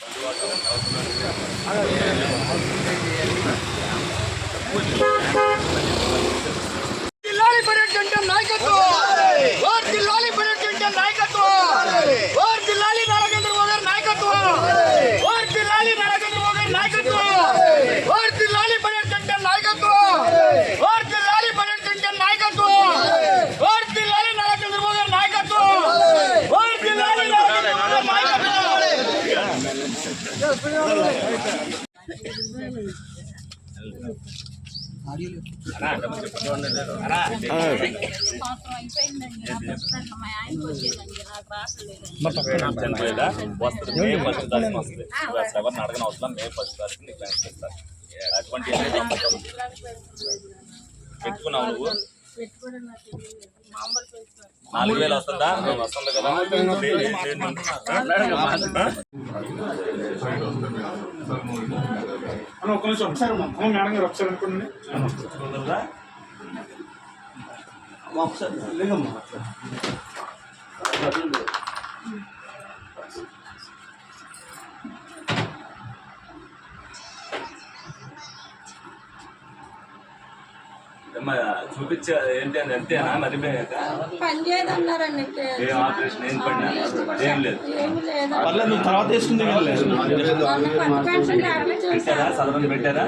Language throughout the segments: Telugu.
Thank you. మే ఫస్ట్ తారీఖు వస్తుంది ఎవరిని అడగని అవసరం మే ఫస్ట్ తారీఖు నీకు అటువంటి పెట్టుకున్నావు నువ్వు నాలుగు వేలు వస్తుందా? వస్తుంది కదా. అన్న ఒక్క నిమిషం. ఒకసారి మేడం గారు ఒకసారి అనుకోండి. ఏమ్మా, చూపించే ఏంటి అని అంతేనా? చేయదన్నారండి ఏ ఆపరేషన్ ఏం పడినా ఏం లేదు. పర్లేదు నువ్వు తర్వాత వేసుకుంది టాబ్లెట్ పెట్టారా.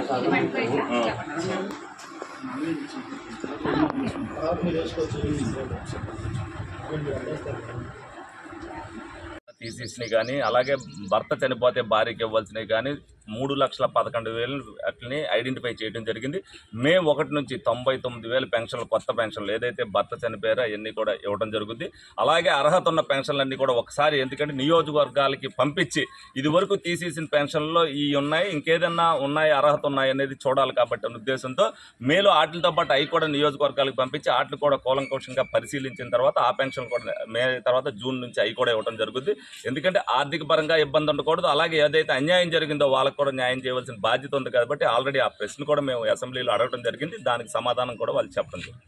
థీసిస్ని కానీ అలాగే భర్త చనిపోతే భార్యకి ఇవ్వాల్సినవి కానీ మూడు లక్షల పదకొండు వేలు అట్లని ఐడెంటిఫై చేయడం జరిగింది. మే ఒకటి నుంచి తొంభై తొమ్మిది వేల పెన్షన్లు కొత్త పెన్షన్లు ఏదైతే భర్త చనిపోయారో అవన్నీ కూడా ఇవ్వడం జరుగుతుంది అలాగే అర్హత ఉన్న పెన్షన్లన్నీ కూడా ఒకసారి ఎందుకంటే నియోజకవర్గాలకి పంపించి ఇది వరకు తీసేసిన పెన్షన్లో ఈ ఉన్నాయి ఇంకేదన్నా ఉన్నాయి అర్హత ఉన్నాయి అనేది చూడాలి కాబట్టి అనే ఉద్దేశంతో మేలో వాటితో పాటు అవి కూడా నియోజకవర్గాలకు పంపించి వాటిని కూడా కూలంకోషంగా పరిశీలించిన తర్వాత ఆ పెన్షన్ కూడా మే తర్వాత జూన్ నుంచి అవి కూడా ఇవ్వడం జరుగుతుంది ఎందుకంటే ఆర్థిక పరంగా ఇబ్బంది ఉండకూడదు. అలాగే ఏదైతే అన్యాయం జరిగిందో వాళ్ళకు కూడా న్యాయం చేయవలసిన బాధ్యత ఉంది కాబట్టి ఆల్రెడీ ఆ ప్రశ్న కూడా మేము అసెంబ్లీలో అడగడం జరిగింది. దానికి సమాధానం కూడా వాళ్ళు చెప్పడం జరిగింది.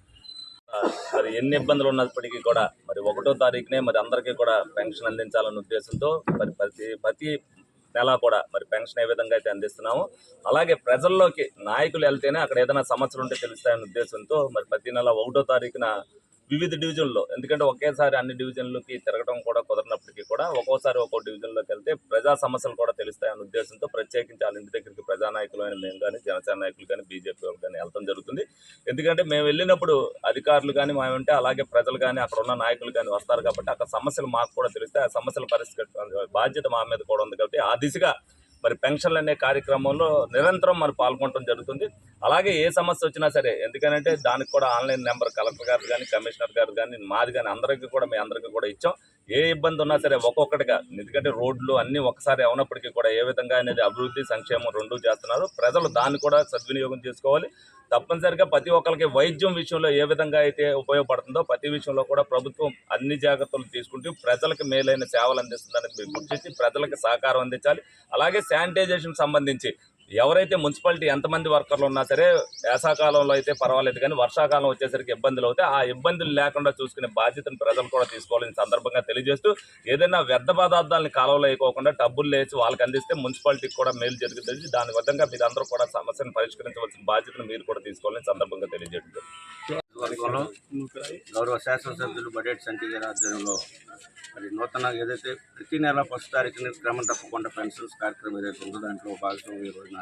మరి ఎన్ని ఇబ్బందులు ఉన్నప్పటికీ కూడా మరి ఒకటో తారీఖునే మరి అందరికీ కూడా పెన్షన్ అందించాలన్న ఉద్దేశంతో మరి ప్రతి ప్రతి నెల కూడా మరి పెన్షన్ ఏ విధంగా అయితే అందిస్తున్నామో అలాగే ప్రజల్లోకి నాయకులు వెళ్తేనే అక్కడ ఏదైనా సమస్యలు ఉంటే తెలుస్తాయన్న ఉద్దేశంతో మరి ప్రతి నెల ఒకటో తారీఖున వివిధ డివిజన్లో. ఎందుకంటే ఒకేసారి అన్ని డివిజన్లకి తిరగడం కూడా కుదరనప్పటికీ కూడా ఒక్కోసారి ఒక్కో డివిజన్లోకి వెళ్తే ప్రజా సమస్యలు కూడా తెలుస్తాయన్న ఉద్దేశంతో ప్రత్యేకించి వాళ్ళ ఇంటి దగ్గరికి ప్రజానాయకులు అయిన మేము కానీ జనసేన నాయకులు కానీ బీజేపీ వాళ్ళు కానీ వెళ్తాం జరుగుతుంది. ఎందుకంటే మేము వెళ్ళినప్పుడు అధికారులు కానీ మేము ఉంటే అలాగే ప్రజలు కానీ అక్కడ ఉన్న నాయకులు కానీ వస్తారు కాబట్టి అక్కడ సమస్యలు మాకు కూడా తెలిస్తే ఆ సమస్యల పరిస్థితి బాధ్యత మా మీద కూడా ఉంది కాబట్టి ఆ దిశగా మరి పెన్షన్లు అనే కార్యక్రమంలో నిరంతరం మరి పాల్గొనడం జరుగుతుంది. అలాగే ఏ సమస్య వచ్చినా సరే ఎందుకంటే దానికి కూడా ఆన్లైన్ నెంబర్ కలెక్టర్ గారు కానీ కమిషనర్ గారు కానీ మాది కానీ అందరికీ కూడా మీ అందరికీ కూడా ఇచ్చాం. ఏ ఇబ్బంది ఉన్నా సరే ఒక్కొక్కటిగా. ఎందుకంటే రోడ్లు అన్నీ ఒకసారి అవునప్పటికీ కూడా ఏ విధంగా అనేది అభివృద్ధి సంక్షేమం రెండూ చేస్తున్నారు. ప్రజలు దాన్ని కూడా సద్వినియోగం చేసుకోవాలి. తప్పనిసరిగా ప్రతి ఒక్కరికి వైద్యం విషయంలో ఏ విధంగా అయితే ఉపయోగపడుతుందో ప్రతి విషయంలో కూడా ప్రభుత్వం అన్ని జాగ్రత్తలు తీసుకుంటూ ప్రజలకు మేలైన సేవలు అందిస్తుందని మీరు గుర్తించి ప్రజలకు సహకారం అందించాలి. అలాగే శానిటైజేషన్ సంబంధించి ఎవరైతే మున్సిపాలిటీ ఎంతమంది వర్కర్లు ఉన్నా సరే వేసాకాలంలో అయితే పర్వాలేదు కానీ వర్షాకాలం వచ్చేసరికి ఇబ్బందులు అవుతాయి. ఆ ఇబ్బందులు లేకుండా చూసుకునే బాధ్యతను ప్రజలు కూడా తీసుకోవాలని సందర్భంగా తెలియజేస్తూ ఏదైనా వ్యర్థ పదార్థాలని కాలంలో వేయకోకుండా టబ్బులు లేచి వాళ్ళకి అందిస్తే మున్సిపాలిటీకి కూడా మేలు జరుగుతుంది. దాని విధంగా మీరందరూ కూడా సమస్యను పరిష్కరించవలసిన బాధ్యతను మీరు కూడా తీసుకోవాలని సందర్భంగా తెలియజేయడం జరుగుతుంది. వర్గంలో గౌరవ శాసనసభ్యులు బడేట్ సంటి గారి ఆధ్వర్యంలో మరి నూతన ఏదైతే ప్రతి నెల ఫస్ట్ తారీఖున క్రమం తప్పకుండా పెన్షన్స్ కార్యక్రమం ఏదైతే ఉందో దాంట్లో భాగస్వామి ఈ రోజున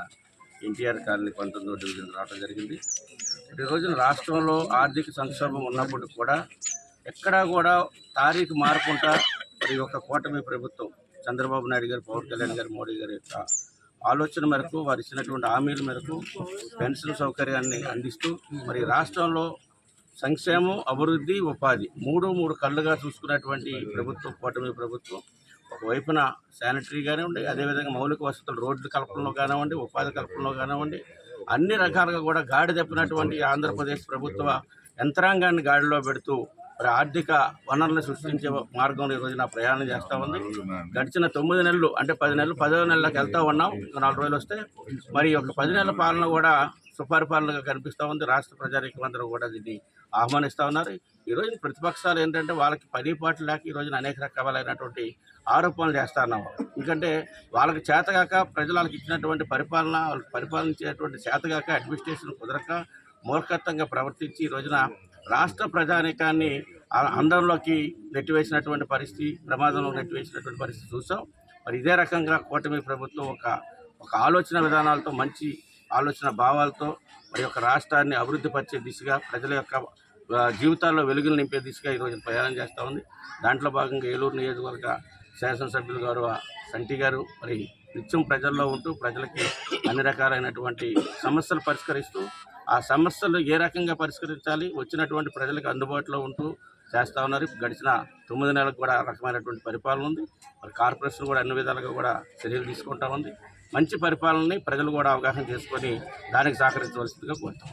ఎన్టీఆర్ కాలనీ పంతొమ్మిదో డివిజన్ రావడం జరిగింది ఈ రోజున రాష్ట్రంలో ఆర్థిక సంక్షోభం ఉన్నప్పటికీ కూడా ఎక్కడా కూడా తారీఖు మారకుండా మరి యొక్క కూటమి ప్రభుత్వం చంద్రబాబు నాయుడు గారు పవన్ కళ్యాణ్ గారు మోడీ గారి యొక్క ఆలోచన మేరకు వారు ఇచ్చినటువంటి హామీల మేరకు పెన్షన్ సౌకర్యాన్ని అందిస్తూ మరి రాష్ట్రంలో సంక్షేమం అభివృద్ధి ఉపాధి మూడు మూడు కళ్ళుగా చూసుకున్నటువంటి ప్రభుత్వం కూటమి ప్రభుత్వం. ఒకవైపున శానిటరీ కానివ్వండి అదేవిధంగా మౌలిక వసతులు రోడ్లు కల్పనలో కానివ్వండి ఉపాధి కల్పనలో కానివ్వండి అన్ని రకాలుగా కూడా గాడి తప్పినటువంటి ఆంధ్రప్రదేశ్ ప్రభుత్వ యంత్రాంగాన్ని గాడిలో పెడుతూ మరి ఆర్థిక వనరులను సృష్టించే మార్గంలో ఈ రోజున ప్రయాణం చేస్తూ ఉంది. గడిచిన తొమ్మిది నెలలు అంటే పది నెలలు పదో నెలలకు వెళ్తా ఉన్నాం. ఇంకా నాలుగు రోజులు వస్తే మరి యొక్క పది నెలల పాలన కూడా సుపరిపాలనగా కనిపిస్తూ ఉంది. రాష్ట్ర ప్రజానీకం అందరూ కూడా దీన్ని ఆహ్వానిస్తూ ఉన్నారు. ఈ రోజు ప్రతిపక్షాలు ఏంటంటే వాళ్ళకి పని పాటలు లేక ఈ రోజున అనేక రకాలైనటువంటి ఆరోపణలు చేస్తా ఉన్నాం. ఎందుకంటే వాళ్ళకి చేతగాక ప్రజలు వాళ్ళకి ఇచ్చినటువంటి పరిపాలన వాళ్ళకి పరిపాలించేటువంటి చేతగాక అడ్మినిస్ట్రేషన్ కుదరక మూర్ఖత్వంగా ప్రవర్తించి ఈ రోజున రాష్ట్ర ప్రజానీకాన్ని అందరిలోకి నెట్టివేసినటువంటి పరిస్థితి ప్రమాదంలో నెట్టివేసినటువంటి పరిస్థితి చూసాం. మరి ఇదే రకంగా కూటమి ప్రభుత్వం ఒక ఒక ఆలోచన విధానాలతో మంచి ఆలోచన భావాలతో మరి యొక్క రాష్ట్రాన్ని అభివృద్ధి పరిచే దిశగా ప్రజల యొక్క జీవితాల్లో వెలుగులు నింపే దిశగా ఈరోజు ప్రయాణం చేస్తూ ఉంది. దాంట్లో భాగంగా ఏలూరు నియోజకవర్గ శాసనసభ్యులు గారు సంటి గారు మరి నిత్యం ప్రజల్లో ఉంటూ ప్రజలకి అన్ని రకాలైనటువంటి సమస్యలు పరిష్కరిస్తూ ఆ సమస్యలు ఏ రకంగా పరిష్కరించాలి వచ్చినటువంటి ప్రజలకు అందుబాటులో ఉంటూ చేస్తూ ఉన్నారు. గడిచిన తొమ్మిది నెలలకు కూడా రకమైనటువంటి పరిపాలన ఉంది. మరి కార్పొరేషన్ కూడా అన్ని విధాలుగా కూడా చర్యలు తీసుకుంటా ఉంది. మంచి పరిపాలనని ప్రజలు కూడా అవగాహన చేసుకొని దానికి సహకరించవలసిందిగా కోరుతాం